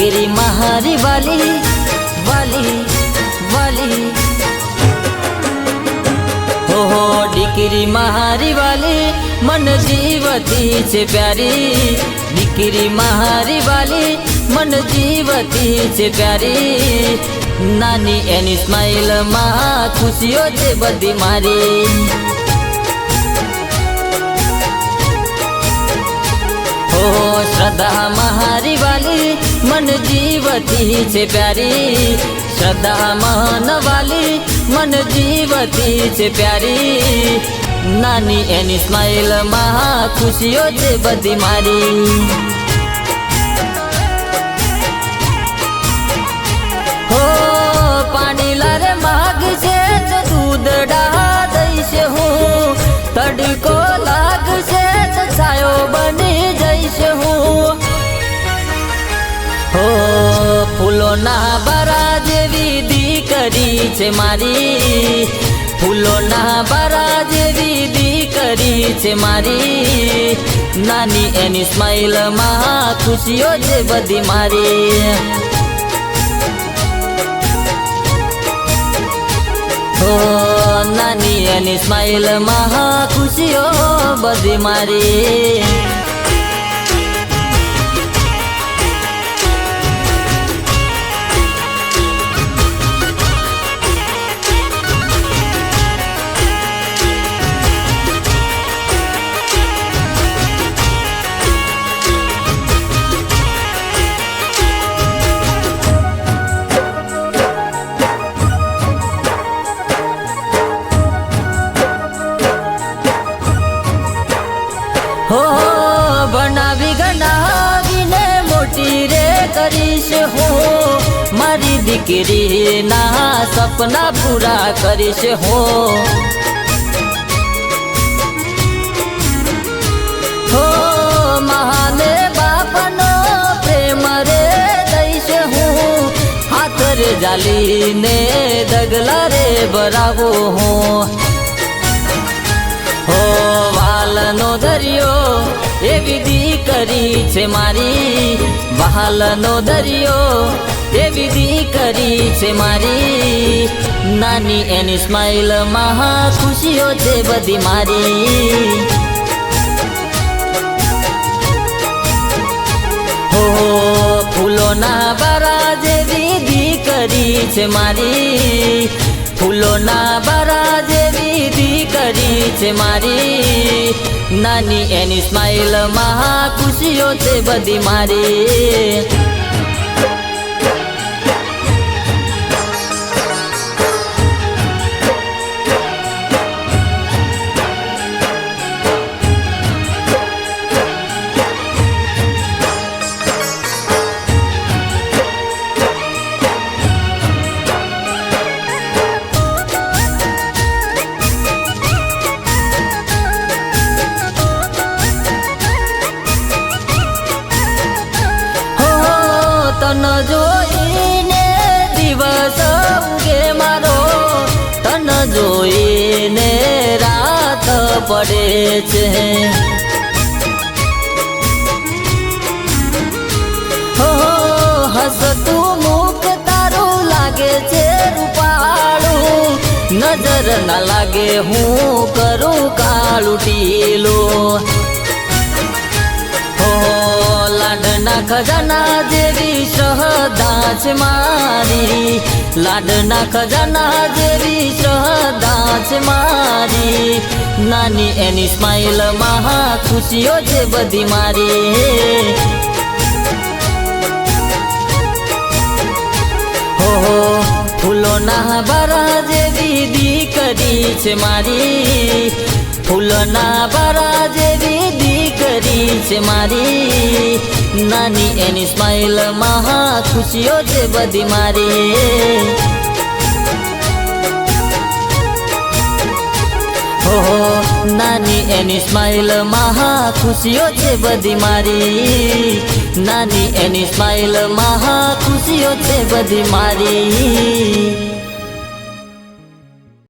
દીકરી મારી વાલી વાલી વાલી ઓહો દીકરી મારી વાલી મન જીવતી છે પ્યારી દીકરી મારી વાલી મન જીવતી છે પ્યારી નાની એની સ્માઈલમાં ખુશીઓ છે બધી મારી ઓહો શ્રદ્ધા મારી વાલી મન જીવતી છે પ્યારી, શ્રદ્ધા મન વાલી, મન જીવતી છે પ્યારી. નાની એની સ્માઈલમાં ખુશીઓ છે બધી મારી. હો ફૂલોના બરા જેવી દીકરી છે મારી. ફૂલોના બરા જેવી દીકરી છે મારી. નાની એની સ્માઈલમાં ખુશીઓ છે બધી મારી. નાની એની સ્માઈલમાં ખુશીઓ બધી મારી. દીકરીના સપના પૂરા કરીશ હું. મહાને બાપનો પ્રેમ રે દઈશ હું. હાથ રે જાલીને દગલા રે બરાવો હું. હો, વાલનો દરિયો, એવી દીકરી છે મારી. વાલનો દરિયો એવી દીકરી છે મારી. નાની એની સ્માઈલ મહા ખુશીઓ છે બધી મારી. હો ફૂલોના બારા જેવી દીકરી છે મારી. ફૂલોના બારા જેવી દીકરી છે મારી. નાની એની સ્માઈલ મહા ખુશીઓ છે બધી મારી. તન જોઈને દિવસ ઉગે મારો તન જોઈને રાત પડે છે. હસતું મુખ તારું લાગે છે રૂપાળું. નજર ના લાગે હું કરું કાળું ટીલું. હો લાડના ખજાના જેવી શ્રદ્ધા છે મારી. લાડના ખજાના જેવી શ્રદ્ધા છે મારી. નાની એની સ્માઈલ મહા ખુશીઓ છે બધી મારી. હો ફૂલોના બારા જેવી દીકરી છે મારી. ફૂલોના બારા જેવી દીકરી છે મારી. નાની એની સ્માઈલ મહા ખુશીઓ છે બધી મારી. હો નાની એની સ્માઈલ મહા ખુશીઓ છે બધી મારી. નાની એની સ્માઈલ મહા ખુશીઓ છે બધી મારી.